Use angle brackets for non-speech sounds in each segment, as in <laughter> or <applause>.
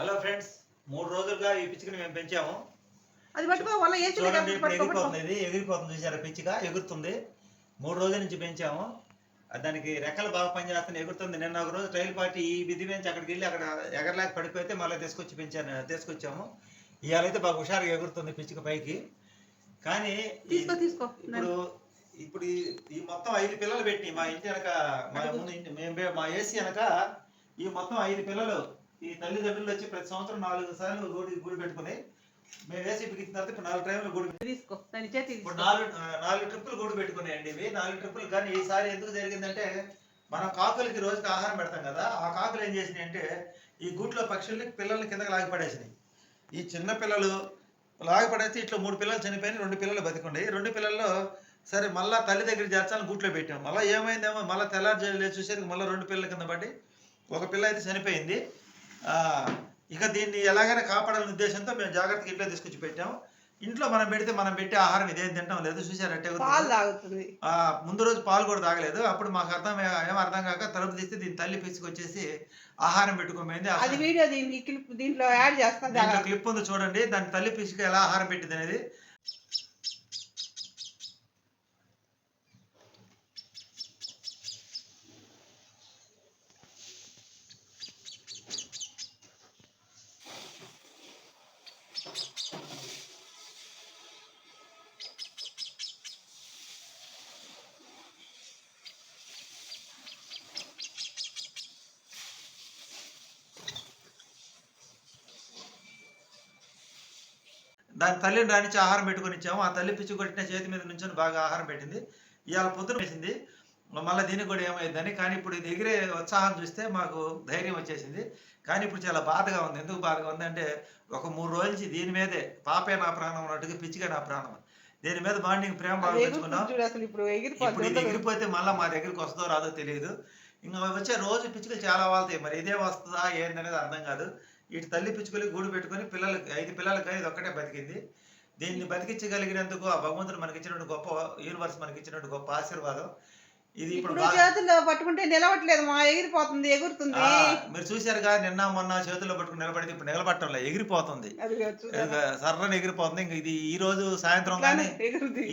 Hello friends మూడు రోజులుగా ఈ పిచ్చుకని మేము పెంచాము. అది చూడండి ఇప్పుడు ఎగిరిపోతుంది ఇది ఎగిరిపోతుంది చూసారా పిచ్చిక? ఎగురుతుంది. మూడు రోజుల నుంచి పెంచాము. దానికి రెక్కలు బాగా పనిచేస్తున్నాయి ఎగురుతుంది. నిన్న ఒక రోజు ట్రైల్ పార్టీ ఈ విధి పెంచి అక్కడికి వెళ్ళి అక్కడ ఎగరలేక పడిపోతే మళ్ళీ తీసుకొచ్చి పెంచాను తీసుకొచ్చాము. ఇవాళ అయితే బాగా హుషారుగా ఎగురుతుంది పిచ్చిక పైకి. కానీ ఈ- తీసుకో తీసుకో. ఇప్పుడు ఇప్పుడు ఈ- మొత్తం ఐదు పిల్లలు పెట్టి మా ఇంటి వెనక మా ముందు ఇంటి మేము మా ఏసీ వెనక ఈ మొత్తం ఐదు పిల్లలు ఈ తల్లిదండ్రులు వచ్చి ప్రతి సంవత్సరం నాలుగు సార్లు గుడి గుడి పెట్టుకుని మేము ఏసీ బిగిన తర్వాత ఇప్పుడు నాలుగు టైంలు గుడి తీసుకో ఇప్పుడు నాలుగు నాలుగు ట్రిప్పులు గూడు పెట్టుకున్నాయండి ఇవి. నాలుగు ట్రిప్పులు కానీ ఈసారి ఎందుకు జరిగిందంటే మనం కాకులకి రోజుకి ఆహారం పెడతాం కదా ఆ కాకులు ఏం చేసినాయి అంటే ఈ గూట్లో పక్షుల్ని పిల్లల్ని కిందకి లాగి పడేసినాయి ఈ చిన్న పిల్లలు లాగి పడేస్తే ఇట్లా మూడు పిల్లలు చనిపోయినాయి రెండు పిల్లలు బతికుండే. రెండు పిల్లల్లో సరే మళ్ళా తల్లి దగ్గర చేర్చాలని గూట్లో పెట్టాం. మళ్ళీ ఏమైందేమో మళ్ళీ తెల్లారి చూసేసరికి మళ్ళీ రెండు పిల్లల కింద పడి ఒక పిల్ల అయితే చనిపోయింది. ఇక దీన్ని ఎలాగైనా కాపాడాలనే ఉద్దేశంతో మేము జాగ్రత్తగా ఇంట్లో తీసుకొచ్చి పెట్టాం ఇంట్లో మనం పెడితే మనం పెట్టే ఆహారం ఇదేం తింటాం లేదు చూసారంటే పాలు తాగుతుంది. ఆ, ముందు రోజు పాలు కూడా తాగలేదు. అప్పుడు మాకు అర్థం ఏ- అర్థం కాక తలుపు తీస్తే దీని తల్లి పిసుకొచ్చేసి ఆహారం పెట్టుకోమైంది. అది వీడియో దీంట్లో యాడ్ చేస్తా దీంట్లో క్లిప్ ఉంది చూడండి. దాని తల్లి పిసుకు ఎలా ఆహారం పెట్టింది అనేది దాని తల్లిని రానిచ్చి ఆహారం పెట్టుకొని ఇచ్చాము. ఆ తల్లి పిచ్చి కొట్టిన చేతి మీద నుంచొని బాగా ఆహారం పెట్టింది. ఇవాళ పొద్దున వేసింది మళ్ళీ దీనికి కూడా ఏమైందని కానీ ఇప్పుడు ఇది ఎగిరే ఉత్సాహం చూస్తే మాకు ధైర్యం వచ్చేసింది. కానీ ఇప్పుడు చాలా బాధగా ఉంది. ఎందుకు బాధగా ఉంది అంటే ఒక మూడు రోజుల నుంచి దీని మీదే పాపే నా ప్రాణం అన్నట్టుగా పిచ్చిగా నా ప్రాణం దీని మీద బాండింగ్ ప్రేమ బాగా ఇప్పుడు ఇది ఎగిరిపోతే మళ్ళీ మా దగ్గరికి వస్తుందో రాదో తెలియదు. ఇంకా వచ్చే రోజు పిచ్చుకలు చాలా వాళ్తాయి. మరి ఇదే వస్తుందా ఏందనేది అర్థం కాదు. ఇటు తల్లి పిచ్చుకలు గూడు పెట్టుకొని పిల్లలకి ఐదు పిల్లలకి ఇది ఒక్కటే బతికింది. దీన్ని బతికించగలిగినందుకు ఆ భగవంతుడు మనకి ఇచ్చినట్టు గొప్ప యూనివర్స్ మనకి ఇచ్చినట్టు గొప్ప ఆశీర్వాదం. ఇది ఇప్పుడు చేతుల్లో పట్టుకుంటే నిలవట్లేదు మా ఎగిరిపోతుంది ఎగురుతుంది. మీరు చూశారుగా నిన్న మొన్న చేతుల్లో పట్టుకుని నిలబడితే ఇప్పుడు నిలబట్టంలో ఎగిరిపోతుంది. అది చూసారా? ఇక సర్రని ఎగిరిపోతుంది. ఇంక ఇది ఈ రోజు సాయంత్రం కానీ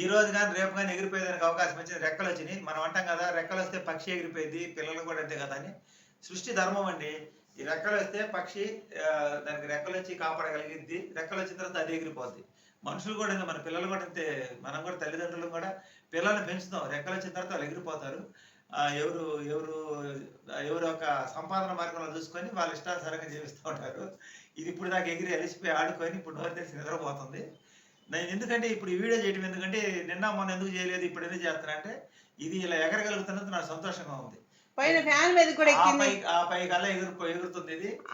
ఈ రోజు కానీ రేపు కానీ ఎగిరిపోయేదానికి అవకాశం వచ్చింది రెక్కలు వచ్చినాయి. మనం అంటాం కదా రెక్కలు వస్తే పక్షి ఎగిరిపోయింది పిల్లలు కూడా అంతే కదా అని. సృష్టి ధర్మం అండి. ఈ రెక్కలు వస్తే పక్షి దానికి రెక్కలు వచ్చి కాపాడగలిగింది. రెక్కలు వచ్చిన తర్వాత అది ఎగిరిపోద్ది. మనుషులు కూడా మన పిల్లలు కూడా అంతే మనం కూడా తల్లిదండ్రులు కూడా పిల్లల్ని పెంచుతాం. రెక్కలు వచ్చిన తర్వాత వాళ్ళు ఎగిరిపోతారు. ఎవరు ఎవరు ఎవరు ఒక సంపాదన మార్గంలో చూసుకొని వాళ్ళ ఇష్టానుసారంగా జీవిస్తూ ఉంటారు. ఇది ఇప్పుడు నాకు ఎగిరి అలిసిపోయి ఆడుకొని ఇప్పుడు నోరు తెలిసి నిద్రపోతుంది. నేను ఎందుకంటే ఇప్పుడు ఈ వీడియో చేయడం ఎందుకంటే నిన్న మొన్న ఎందుకు చేయలేదు ఇప్పుడు ఎందుకు చేస్తున్నా అంటే ఇది ఇలా ఎగరగలుగుతున్నందుకు నాకు సంతోషంగా ఉంది. పైన ఫ్యాన్ మీద కూడా ఎక్కింది.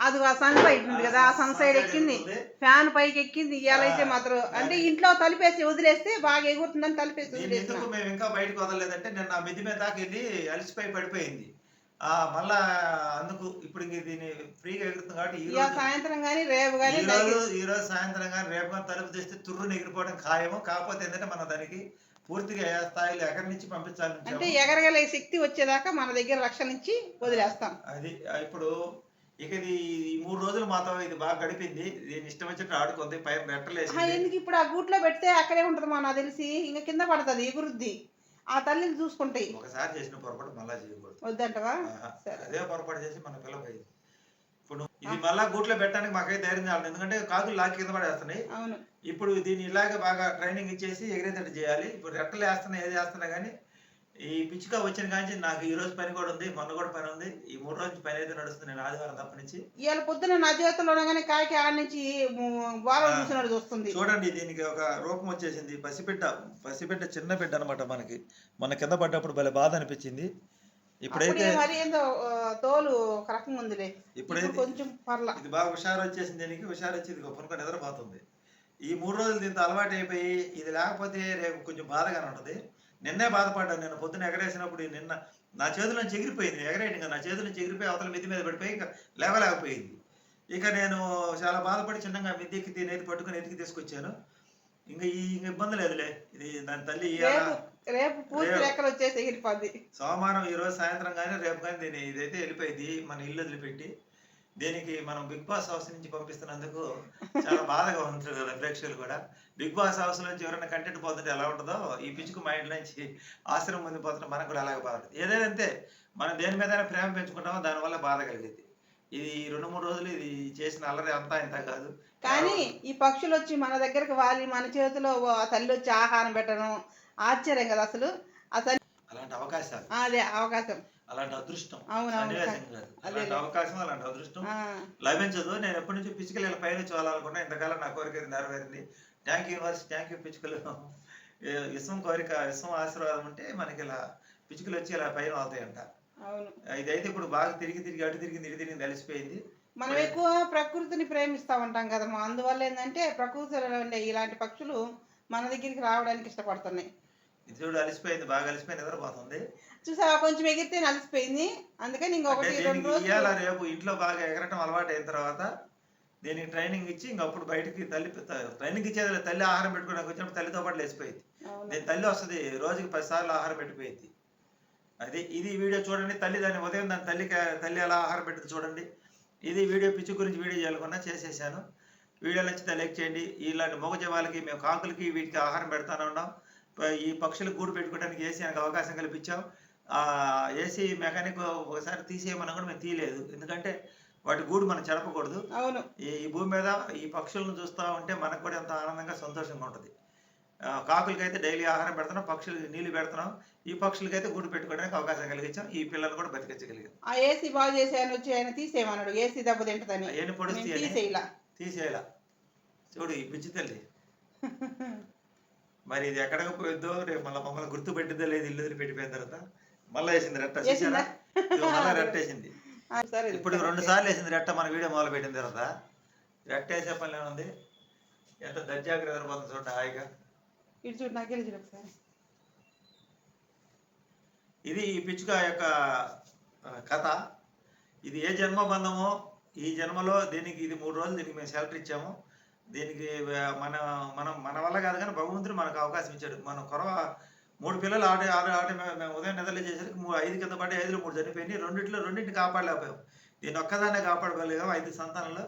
అది ఆ సన్ బయట ఉంది కదా ఆ సన్ సైడ్ ఎక్కింది. ఫ్యాన్ పైకి ఎక్కింది ఇవాళైతే మాత్రం. అంటే ఇంట్లో తలిపేసి వదిలేస్తే బాగా ఎగురుతుందని తలిపేసి ఎందుకు మేము ఇంకా బయటకు వదలలేదంటే నిన్న మీద దాకా వెళ్ళి అలసిపోయి పడిపోయింది. ఆ మళ్ళా అందుకు ఇప్పుడు దీన్ని ఫ్రీగా ఎగురుతుంది కాబట్టి ఈ రోజు సాయంత్రం కానీ రేపు కానీ ఈ రోజు ఈ రోజు సాయంత్రం కానీ రేపు కానీ తలుపు తెస్తే తుర్రుని ఎగిరిపోవడం ఖాయము కాకపోతే ఏంటంటే మనం దానికి పూర్తిగా ఏ స్థాయిలో ఎక్కడి నుంచి పంపించాలని అంటే. ఎగరగలే శక్తి వచ్చేదాకా మన దగ్గర రక్షణ ఇచ్చి వదిలేస్తాం. అది ఇప్పుడు ఇక ఇది ఈ మూడు రోజులు మాతో ఇది బాగా గడిపింది. దీని ఇష్టం వచ్చినట్టు ఆడుకుంది పైన ఆ, రెట్టలేసి ఎందుకు ఇప్పుడు ఆ గూట్లో పెడితే అక్కడే ఉంటుంది మా నాకు తెలిసి. ఇంకా కింద పడుతుంది ఎగురుద్ది ఆ తల్లిని చూసుకుంటాయి. ఒకసారి చేసిన పొరపాటు మళ్ళా చేయకూడదు. వద్దంటవా. అదే పొరపాటు చేసి మన పిల్ల పోయింది. ఇప్పుడు ఇది మళ్ళా గూట్లో పెట్టడానికి మాకైతే ధైర్యం కావాలి ఎందుకంటే కాకులు లాగి కింద పడేస్తున్నాయి. అవును. ఇప్పుడు దీన్ని ఇలాగే బాగా ట్రైనింగ్ ఇచ్చేసి ఎగిరేటట్టు చేయాలి. ఇప్పుడు రెట్టలు వేస్తున్నా ఏది వేస్తున్నా కానీ ఈ పిచ్చుక వచ్చిన కాంచి నాకు ఈ రోజు పని కూడా ఉంది మొన్న కూడా పని ఉంది. ఈ మూడు రోజుల పని అయితే నడుస్తుంది. నేను ఆదివారం తప్ప నుంచి. ఇవాళ పొద్దున నా చేతిలో ఉండగానే కాకి ఆడ నుంచి ఆ. చూసినట్టు చూస్తుంది. చూడండి దీనికి ఒక రూపం వచ్చేసింది. పసిబిడ్డ పసిబిడ్డ చిన్న బిడ్డ అనమాట మనకి. మన కింద పడ్డప్పుడు భలే బాధ అనిపించింది. ఇప్పుడైతే మరి ఏందో తోలు ఒక రకంగా ఉందిలే. ఇప్పుడైతే ఇప్పుడు కొంచెం పర్ల. ఇది బాగా హుషారు వచ్చేసింది దీనికి హుషారు వచ్చి ఇది నిద్రపోతుంది. ఈ మూడు రోజులు దీంతో అలవాటు అయిపోయి ఇది లేకపోతే రేపు కొంచెం బాధగానే ఉంటుంది. నిన్నే బాధపడ్డాను నేను పొద్దున ఎగరేసినప్పుడు నిన్న నా చేతుల ఎగిరిపోయింది ఎగరేయడం నా చేతుల ఎగిరిపోయి అవతల మిద్ది మీద పడిపోయి ఇంకా లేవలేకపోయింది. ఇక నేను చాలా బాధపడి చిన్నగా మిద్ది ఎక్కి దీని ఎత్తి పట్టుకుని ఎత్తికి తీసుకొచ్చాను. ఇంకా ఈ ఇంక ఇబ్బంది లేదులే. ఇది దాని తల్లి రేపు పూర్తి రేపు. రెక్కలు వచ్చేసి ఎగిరిపోద్ది సోమవారం ఈ రోజు సాయంత్రం కానీ రేపు కానీ దీని ఇదైతే వెళ్ళిపోయింది. మన ఇల్లు వదిలిపెట్టి దీనికి మనం బిగ్ బాస్ హౌస్ నుంచి పంపిస్తున్నందుకు చాలా బాధగా ఉంటుంది కదా ప్రేక్షకులు కూడా. బిగ్ బాస్ హౌస్ నుంచి ఎవరైనా కంటెంట్ పోతుంటే ఎలా ఉంటుందో ఈ పిచ్చుకు మైండ్ నుంచి ఆశ్రమం ముందు పోతుంటే మనకు కూడా అలాగే బాగుంటుంది ఏదైనా అంతే మనం దేని మీద ప్రేమ పెంచుకుంటామో దానివల్ల బాధ కలిగింది. ఇది రెండు మూడు రోజులు ఇది చేసిన అల్లరి అంతా ఇంత కాదు. కానీ ఈ పక్షులు వచ్చి మన దగ్గరికి వాలి మన చేతిలో ఆ తల్లి వచ్చి ఆహారం పెట్టడం ఆశ్చర్యం కదా అసలు. అసలు అలాంటి అవకాశాలు. అదే అవకాశం. అలాంటి అదృష్టం. అలాంటి అవకాశం అలాంటి అదృష్టం లభించదు. నేను ఎప్పటి నుంచి పిచ్చుకలు ఇలా పైన చూడాలనుకున్నా ఇంతకాలం నా కోరిక నెరవేరింది. Thank you universe thank you పిచ్చుకలు. విశ్వం కోరిక విశ్వం ఆశీర్వాదం ఉంటే మనకి ఇలా పిచ్చుకలు వచ్చి ఇలా పైన అవుతాయంట ఇదైతే ఇప్పుడు బాగా తిరిగి తిరిగి అటు తిరిగి తిరిగి తిరిగి తెలిసిపోయింది మనం ఎక్కువ ప్రకృతిని ప్రేమిస్తూ ఉంటాం కదమ్మా అందువల్ల ఏంటంటే ప్రకృతిలో ఉండే ఇలాంటి పక్షులు మన దగ్గరికి రావడానికి ఇష్టపడుతున్నాయి. ఇది చూడు అలిసిపోయింది బాగా అలిసిపోయింది నిద్రపోతుంది చూసావా? కొంచెం ఎగిరితే నలిసిపోయింది అందుకని ఇంకొకటి రేపు ఇంట్లో బాగా ఎగరటం అలవాటు అయిన తర్వాత దీనికి ట్రైనింగ్ ఇచ్చి ఇంకప్పుడు బయటికి తల్లి ట్రైనింగ్ ఇచ్చేది. తల్లి ఆహారం పెట్టుకోవడానికి వచ్చినప్పుడు తల్లితో పాటు లేచిపోయింది. దీని తల్లి వస్తుంది రోజుకి పది సార్లు ఆహారం పెట్టిపోయింది అది ఇది వీడియో చూడండి తల్లి దాన్ని ఉదయం దాని తల్లికి తల్లి ఎలా ఆహారం పెట్టింది చూడండి. ఇది వీడియో పిచ్చి గురించి వీడియో చేయాలనుకున్నా చేసేసాను. వీడియో నచ్చితే లైక్ చేయండి. ఇలాంటి మూగజీవాలకి మేము కాకులకి వీటికి ఆహారం పెడతానే ఉన్నాం. ఈ పక్షులకు గూడు పెట్టుకోవడానికి ఏసీ నాకు అవకాశం కల్పించాం. ఆ ఏసీ మెకానిక్ ఒకసారి తీసేయమన్నా కూడా మేము తీయలేదు. ఎందుకంటే వాటి గూడు మనం చెడపకూడదు. అవును. ఈ భూమి మీద ఈ పక్షులను చూస్తూ ఉంటే మనకు కూడా ఎంతో ఆనందంగా సంతోషంగా ఉంటుంది. కాకులకైతే డైలీ ఆహారం పెడుతున్నాం పక్షులకి నీళ్ళు పెడుతున్నాం. ఈ పక్షులకైతే గూడు పెట్టుకోవడానికి అవకాశం కలిగించాం. ఈ పిల్లలు కూడా బతికించగలిగాం ఆ ఏసీ బాగు చేసి ఆయన వచ్చి ఆయన తీసేయమన్నాడు. ఏసీ దెబ్బ తింటదని. తీసేయలా. తీసేయాల. చూడు ఈ పిచ్చి తల్లి. మరి ఇది ఎక్కడికి పోయిద్దో రేపు మళ్ళీ మమ్మల్ని గుర్తు పెట్టిద్దో లేదు ఇల్లు పెట్టిపోయిన తర్వాత. మళ్ళీ వేసింది రెట్ట చూసారా మళ్ళీ రెట్ట వేసింది. ఆ, సరే ఇప్పుడు రెండు సార్లు వేసింది రెట్ట మన వీడియో మొదలు పెట్టిన తర్వాత. రెట్ట వేసే పని ఏముంది? ఎంత దర్జాగా నిద్రపోతుంది చూడండి హాయిగా. ఇటు చూడు నాకు చూడు ఒకసారి. ఇది ఈ పిచ్చుక యొక్క కథ. ఇది ఏ జన్మ బంధమో ఈ జన్మలో దీనికి ఇది మూడు రోజులు దీనికి మేము షెల్టర్ ఇచ్చాము. దీనికి మన మనం మన వల్ల కాదు కానీ భగవంతుడు మనకు అవకాశం ఇచ్చాడు. మనం కొరవ మూడు పిల్లలు ఆడే ఆడ ఆడే మేము ఉదయం నిద్రలు చేసరికి మూడు ఐదు కింద పడి ఐదులో మూడు చనిపోయినాయి. రెండింటిలో రెండింటిని కాపాడలేకపోయాం. దీన్ని ఒక్కదాన్నే కాపాడగలిగాం ఐదు సంతానంలో.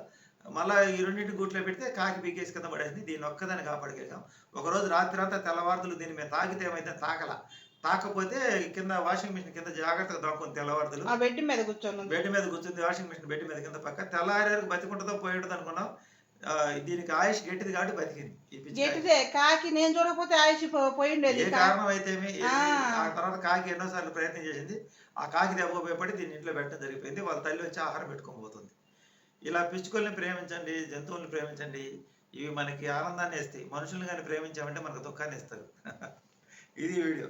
మళ్ళీ ఈ రెండింటి గూట్లో పెడితే కాకి పీకేసి కింద పడేసింది. దీన్ని ఒక్కదాన్ని కాపాడగలిగాం ఒకరోజు రాత్రి అంతా తెల్లవారులు దీన్ని మేము తాకితే ఏమైతే తాకల. తాకపోతే కింద వాషింగ్ మిషన్ కింద జాగ్రత్తగా దాక్కుంది తెల్లవారులు ఆ బెడ్ మీద కూర్చొని బెడ్ మీద కూర్చుంది. వాషింగ్ మిషన్ బెడ్ మీద కింద పక్క తెల్లారేరకు బతికుంటుందో పోయేటది అనుకున్నాం. దీనికి ఆయుష్ గట్టిది కాబట్టి బతికింది. కాకి. నేను చూడకపోతే ఆయుష్ పో- పోయి ఉండేది ఏ కా- కారణం అయితే ఆ. తర్వాత కాకి ఎన్నోసార్లు ప్రయత్నం చేసింది. ఆ కాకి దెబ్బ భయపడి దీన్ని ఇంట్లో పెట్టడం జరిగిపోయింది. వాళ్ళ తల్లి వచ్చి ఆహారం పెట్టుకొని పోతుంది. ఇలా పిచ్చుకల్ని ప్రేమించండి జంతువుల్ని ప్రేమించండి ఇవి మనకి ఆనందాన్ని ఇస్తాయి. మనుషుల్ని కానీ ప్రేమించామంటే మనకు దుఃఖాన్ని ఇస్తారు <laughs> ఇది వీడియో.